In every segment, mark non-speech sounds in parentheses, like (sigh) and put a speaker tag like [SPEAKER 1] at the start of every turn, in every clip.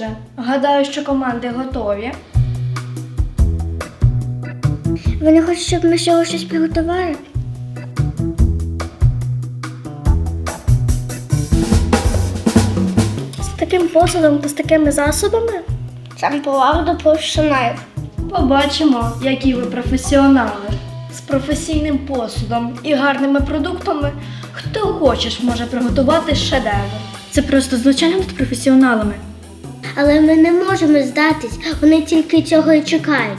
[SPEAKER 1] Отже, гадаю, що команди готові.
[SPEAKER 2] Вони хочуть, щоб ми ще щось приготували?
[SPEAKER 1] З таким посудом та з такими засобами
[SPEAKER 2] Сам поваг до професіоналів.
[SPEAKER 1] побачимо, які ви професіонали. З професійним посудом і гарними продуктами хто хочеш може приготувати шедевр. Це просто звичайно над професіоналами.
[SPEAKER 2] Але ми не можемо здатись, вони тільки цього і чекають.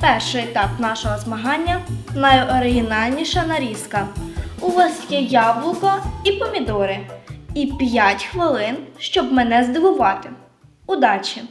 [SPEAKER 1] Перший етап нашого змагання найоригінальніша нарізка. У вас є яблуко і помідори. І 5 хвилин, щоб мене здивувати. Удачі!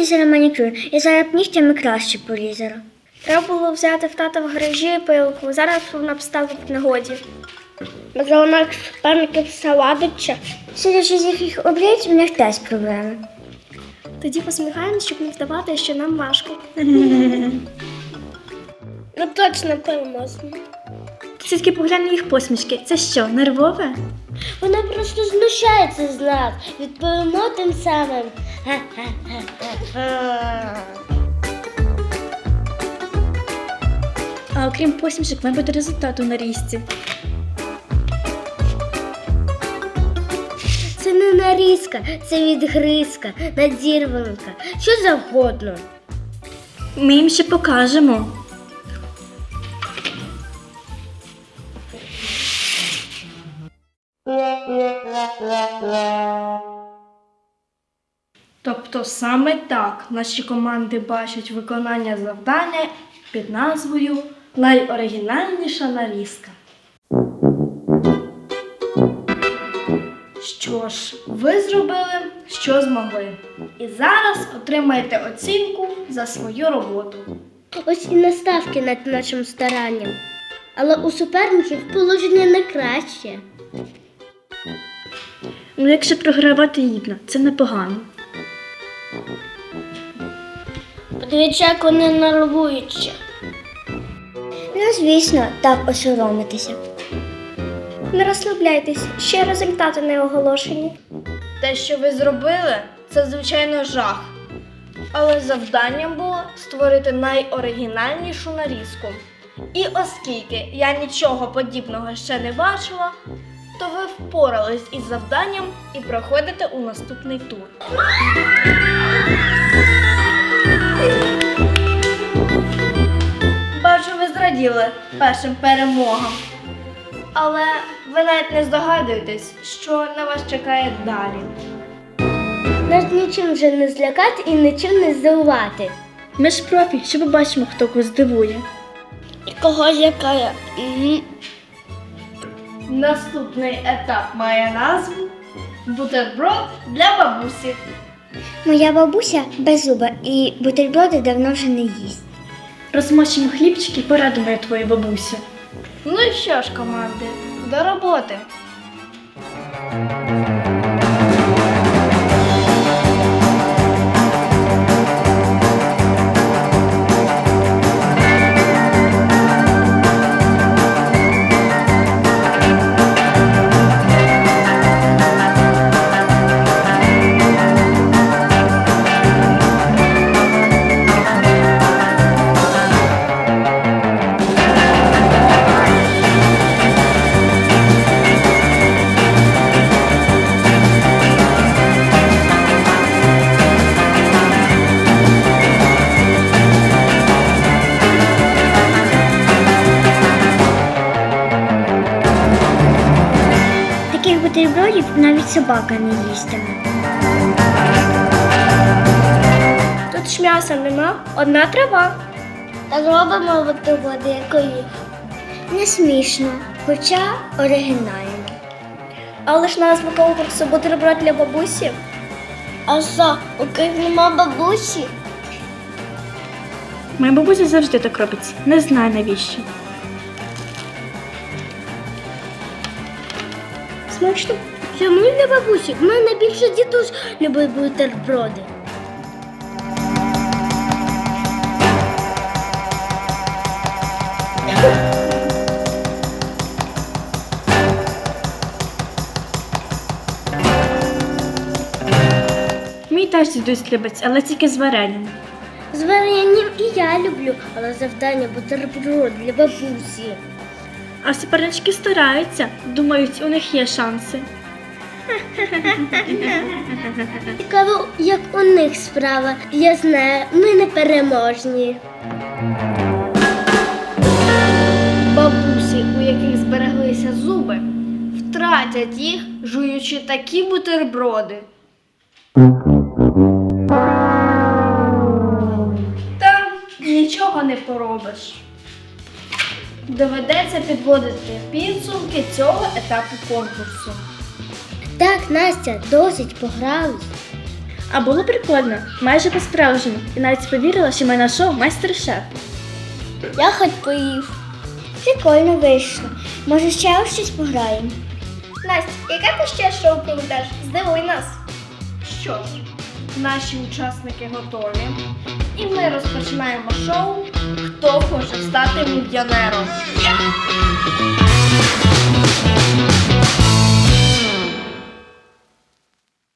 [SPEAKER 2] Я манікюр? Я зараз б нігтями краще полізала.
[SPEAKER 1] Треба було взяти в тата в гаражі пилку. Зараз вона б стала в нагоді.
[SPEAKER 2] Вона суперників саладича? Судячи з їхніх облич, у них теж проблеми.
[SPEAKER 1] Тоді посміхаємось, щоб не вдавати, що нам важко. (laughs)
[SPEAKER 2] Ну точно переможемо.
[SPEAKER 1] Тільки поглянь на їх посмішки. Це що, нервове?
[SPEAKER 2] Вона просто знущається з нас. Відповімо тим самим.
[SPEAKER 1] А окрім посмішок, має бути результат у нарізці.
[SPEAKER 2] Це не нарізка, це відгризка, надірванка, що завгодно.
[SPEAKER 1] Ми їм ще покажемо. Тобто саме так наші команди бачать виконання завдання під назвою Найоригінальніша нарізка. Що ж, ви зробили, що змогли. І зараз отримаєте оцінку за свою роботу.
[SPEAKER 2] Ось і наставки над нашим старанням. Але у суперників положення не краще.
[SPEAKER 1] Ну, якщо програвати гідно, це непогано.
[SPEAKER 2] Подивіться, як вони нервуються. Ну, звісно, так осоромитися.
[SPEAKER 1] Не розслабляйтесь, ще результати не оголошені. Те, що ви зробили, це звичайно жах. Але завданням було створити найоригінальнішу нарізку. І оскільки я нічого подібного ще не бачила, то ви впорались із завданням і проходите у наступний тур. Зраділи першим перемогам. Але ви навіть не здогадуєтесь, що на вас чекає далі.
[SPEAKER 2] Нас нічим вже не злякати і нічим не здивувати.
[SPEAKER 1] Ми ж профі, що побачимо, хто кого здивує.
[SPEAKER 2] І кого злякає. Угу.
[SPEAKER 1] Наступний етап має назву бутерброд для бабусі.
[SPEAKER 2] Моя бабуся беззуба і бутерброди давно вже не їсть.
[SPEAKER 1] Розмочимо хлібчики і порадимо твою бабусю. Ну і що ж, команди, до роботи.
[SPEAKER 2] Навіть собака не їстиме.
[SPEAKER 1] Тут ж м'яса нема, одна трава.
[SPEAKER 2] Робимо бутерброди, як у їх. Не смішно, хоча оригінально.
[SPEAKER 1] Але ж назва конкурсу бутерброд для бабусі.
[SPEAKER 2] А що, у ких нема бабусі?
[SPEAKER 3] Моя бабуся завжди так робить. Не знаю навіщо.
[SPEAKER 1] Смачно.
[SPEAKER 2] Чому не бабусі? В мене більше дідусь любить бутерброди.
[SPEAKER 3] Мій теж дідусь любить, але тільки з варенням.
[SPEAKER 2] З варенням і я люблю, але завдання бутерброд для бабусі.
[SPEAKER 3] А супернички стараються, думають, у них є шанси.
[SPEAKER 2] Цікаво, як у них справа. Я знаю, ми не переможні.
[SPEAKER 1] Бабусі, у яких збереглися зуби, втратять їх, жуючи такі бутерброди. Та нічого не поробиш. Доведеться підводити підсумки цього етапу конкурсу.
[SPEAKER 2] Так, Настя, досить погрались.
[SPEAKER 3] А було прикольно, майже по-справжньому, і навіть повірила, що мене шоу майстер-шеф.
[SPEAKER 2] Я хоч поїв. Прикольно вийшло. Може, ще у щось пограємо?
[SPEAKER 1] Настя, яке ти ще шоу проведеш? Здивуй нас. Що ж, наші учасники готові. І ми розпочинаємо шоу Хто хоче стати мільйонером.